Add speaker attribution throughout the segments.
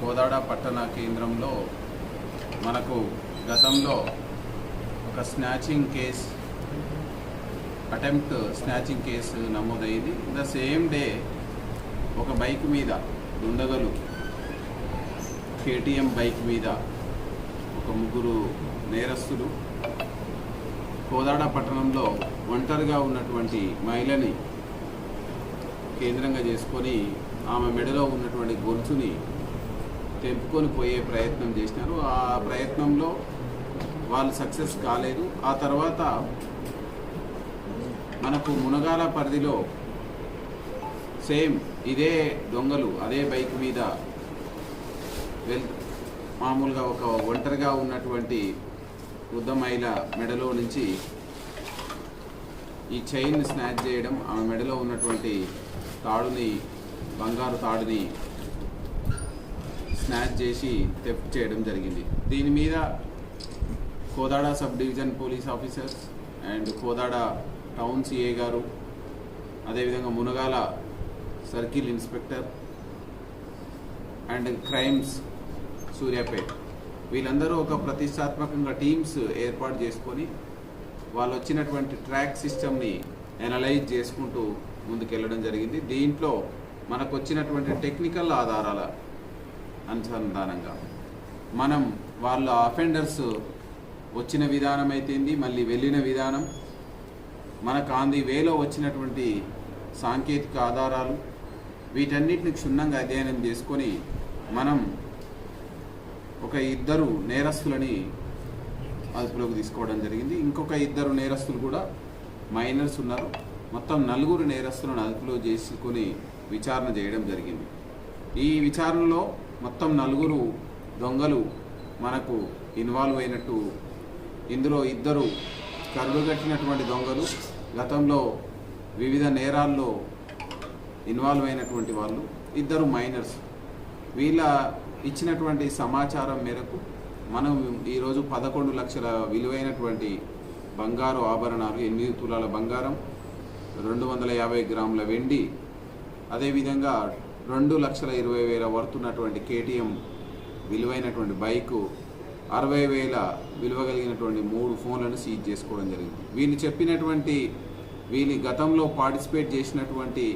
Speaker 1: కోదాడ పట్టణ కేంద్రంలో మనకు గతంలో ఒక snatching case attempt snatching case నమోదైంది. ద సేమ్ డే ఒక బైక్ మీద దుండగలు కేటీఎం బైక్ మీద ఒక ముగ్గురు నేరస్తులు కోదాడ పట్టణంలో ఒంటరిగా ఉన్నటువంటి మహిళని కేంద్రంగా చేసుకొని ఆమె మెడలో ఉన్నటువంటి గొలుసుని తెంపుకొని పోయే ప్రయత్నం చేసినారు. ఆ ప్రయత్నంలో వాళ్ళు సక్సెస్ కాలేదు. ఆ తర్వాత మనకు మునగాల పరిధిలో సేమ్ ఇదే దొంగలు అదే బైక్ మీద వెల్ మామూలుగా ఒక ఒంటరిగా ఉన్నటువంటి వృద్ధ మహిళ మెడలో నుంచి ఈ చైన్ స్నాచ్ చేయడం ఆమె మెడలో ఉన్నటువంటి తాడుని బంగారు తాడుని స్నాచ్ చేసి తెప్ట్ చేయడం జరిగింది. దీని మీద Kodad sub division police officers and Kodad town CI గారు అదేవిధంగా Munagala circle inspector and crimes Suryapet. వీళ్ళందరూ ఒక ప్రతిష్టాత్మకంగా టీమ్స్ ఏర్పాటు చేసుకొని వాళ్ళు వచ్చినటువంటి ట్రాక్ సిస్టమ్ని అనలైజ్ చేసుకుంటూ ముందుకెళ్ళడం జరిగింది. దీంట్లో మనకు వచ్చినటువంటి టెక్నికల్ ఆధారాల అనుసంధానంగా మనం వాళ్ళ అఫెండర్స్ వచ్చిన విధానం అయితేంది మళ్ళీ వెళ్ళిన విధానం మనకు ఆంది వేలో వచ్చినటువంటి సాంకేతిక ఆధారాలు వీటన్నిటిని క్షుణ్ణంగా అధ్యయనం చేసుకొని మనం ఒక ఇద్దరు నేరస్తులని అదుపులోకి తీసుకోవడం జరిగింది. ఇంకొక ఇద్దరు నేరస్తులు కూడా మైనర్స్ ఉన్నారు. మొత్తం నలుగురు నేరస్తులను అదుపులో చేసుకొని విచారణ చేయడం జరిగింది. ఈ విచారణలో మొత్తం నలుగురు దొంగలు మనకు ఇన్వాల్వ్ అయినట్టు ఇందులో ఇద్దరు కరుడుగట్టినటువంటి దొంగలు గతంలో వివిధ నేరాల్లో ఇన్వాల్వ్ అయినటువంటి వాళ్ళు ఇద్దరు మైనర్స్. వీళ్ళ ఇచ్చినటువంటి సమాచారం మేరకు మనం ఈరోజు పదకొండు లక్షల విలువైనటువంటి బంగారు ఆభరణాలు ఎనిమిది తులాల బంగారం రెండు వందల యాభై గ్రాముల వెండి అదేవిధంగా రెండు లక్షల ఇరవై వేల వర్తున్నటువంటి కేటీఎం విలువైనటువంటి బైకు అరవై వేల విలువ కలిగినటువంటి మూడు ఫోన్లను సీజ్ చేసుకోవడం జరిగింది. వీళ్ళు చెప్పినటువంటి వీళ్ళు గతంలో పార్టిసిపేట్ చేసినటువంటి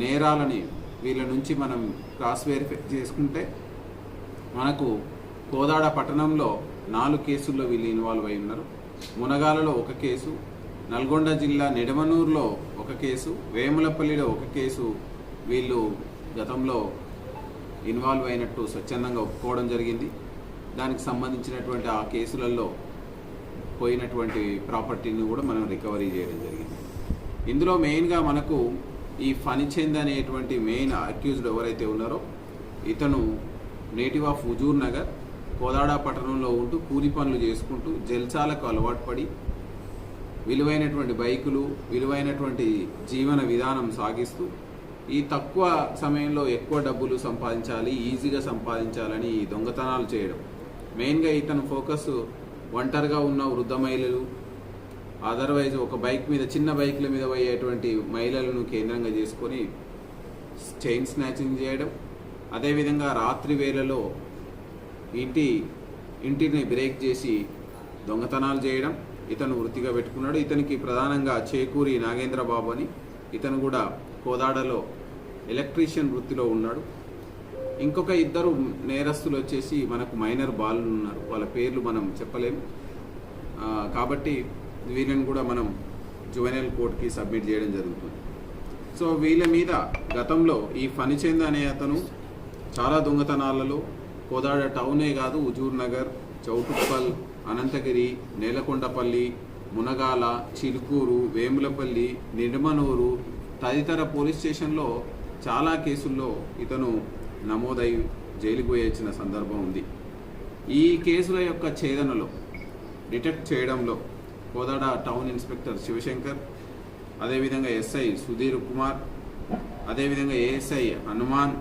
Speaker 1: నేరాలని వీళ్ళ నుంచి మనం క్రాస్ వెరిఫై చేసుకుంటే మనకు కోదాడ పట్టణంలో నాలుగు కేసుల్లో వీళ్ళు ఇన్వాల్వ్ అయి ఉన్నారు. మునగాలలో ఒక కేసు నల్గొండ జిల్లా నిడమనూరులో ఒక కేసు వేములపల్లిలో ఒక కేసు. వీళ్ళు గతంలో ఇన్వాల్వ్ అయినట్టు స్వచ్ఛందంగా ఒప్పుకోవడం జరిగింది. దానికి సంబంధించినటువంటి ఆ కేసులలో పోయినటువంటి ప్రాపర్టీని కూడా మనం రికవరీ చేయడం జరిగింది. ఇందులో మెయిన్గా మనకు ఈ ఫణిచంద్ అనేటువంటి మెయిన్ అక్యూజ్డ్ ఎవరైతే ఉన్నారో ఇతను నేటివ్ ఆఫ్ హుజూర్ నగర్ కోదాడ పట్టణంలో ఉంటూ కూలి పనులు చేసుకుంటూ జల్సాలకు అలవాటు పడి విలువైనటువంటి బైకులు విలువైనటువంటి జీవన విధానం సాగిస్తూ ఈ తక్కువ సమయంలో ఎక్కువ డబ్బులు సంపాదించాలి ఈజీగా సంపాదించాలని ఈ దొంగతనాలు చేయడం. మెయిన్గా ఇతను ఫోకస్ ఒంటరిగా ఉన్న వృద్ధ మహిళలు అదర్వైజ్ ఒక బైక్ మీద చిన్న బైక్ల మీద పోయేటువంటి మహిళలను కేంద్రంగా చేసుకొని చైన్ స్నాచింగ్ చేయడం. అదేవిధంగా రాత్రి వేళలో ఇంటి ఇంటిని బ్రేక్ చేసి దొంగతనాలు చేయడం. ఇతను వృత్తిగా పెట్టుకున్నాడు. ఇతనికి ప్రధానంగా చేకూరి నాగేంద్రబాబు అని ఇతను కూడా కోదాడలో ఎలక్ట్రీషియన్ వృత్తిలో ఉన్నాడు. ఇంకొక ఇద్దరు నేరస్తులు వచ్చేసి మనకు మైనర్ బాలు ఉన్నారు. వాళ్ళ పేర్లు మనం చెప్పలేము. కాబట్టి వీళ్ళని కూడా మనం జువెనల్ కోర్టుకి సబ్మిట్ చేయడం జరుగుతుంది. సో వీళ్ళ మీద గతంలో ఈ ఫణిచంద్ అనే అతను చాలా దొంగతనాలలో కోదాడ టౌనే కాదు హుజూర్ నగర్ చౌటుప్పల్ అనంతగిరి నేలకొండపల్లి మునగాల చిలుకూరు వేములపల్లి నిడమనూరు తదితర పోలీస్ స్టేషన్లో చాలా కేసుల్లో ఇతను నమోదై జైలుకు పోయొచ్చిన సందర్భం ఉంది. ఈ కేసుల యొక్క ఛేదనలో డిటెక్ట్ చేయడంలో కోదాడ టౌన్ ఇన్స్పెక్టర్ శివశంకర్ అదేవిధంగా ఎస్ఐ సుధీర్ కుమార్ అదేవిధంగా ASI Hanuman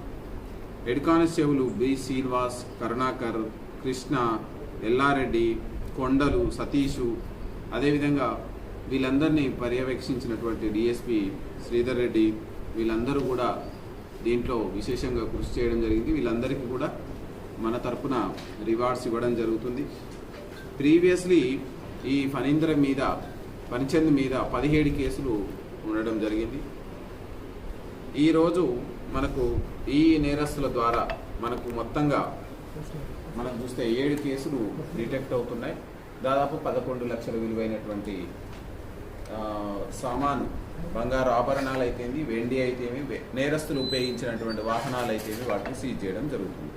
Speaker 1: head constable B Srinivas Karunakar Krishna Ellareddy Kondalu Satish అదేవిధంగా వీళ్ళందరినీ పర్యవేక్షించినటువంటి డిఎస్పి శ్రీధర్ రెడ్డి వీళ్ళందరూ కూడా దీంట్లో విశేషంగా కృషి చేయడం జరిగింది. వీళ్ళందరికీ కూడా మన తరపున రివార్డ్స్ ఇవ్వడం జరుగుతుంది. ప్రీవియస్లీ ఈ ఫణీంద్ర మీద పనిచంద్ మీద పదిహేడు కేసులు ఉండడం జరిగింది. ఈరోజు మనకు ఈ నేరస్తుల ద్వారా మనకు మొత్తంగా మనం చూస్తే ఏడు కేసులు డిటెక్ట్ అవుతున్నాయి. దాదాపు పదకొండు లక్షల విలువైనటువంటి సామాను బంగారు ఆభరణాలు అయితేమి వెండి అయితేమి నేరస్తులు ఉపయోగించినటువంటి వాహనాలు అయితేమి వాటిని సీజ్ చేయడం జరుగుతుంది.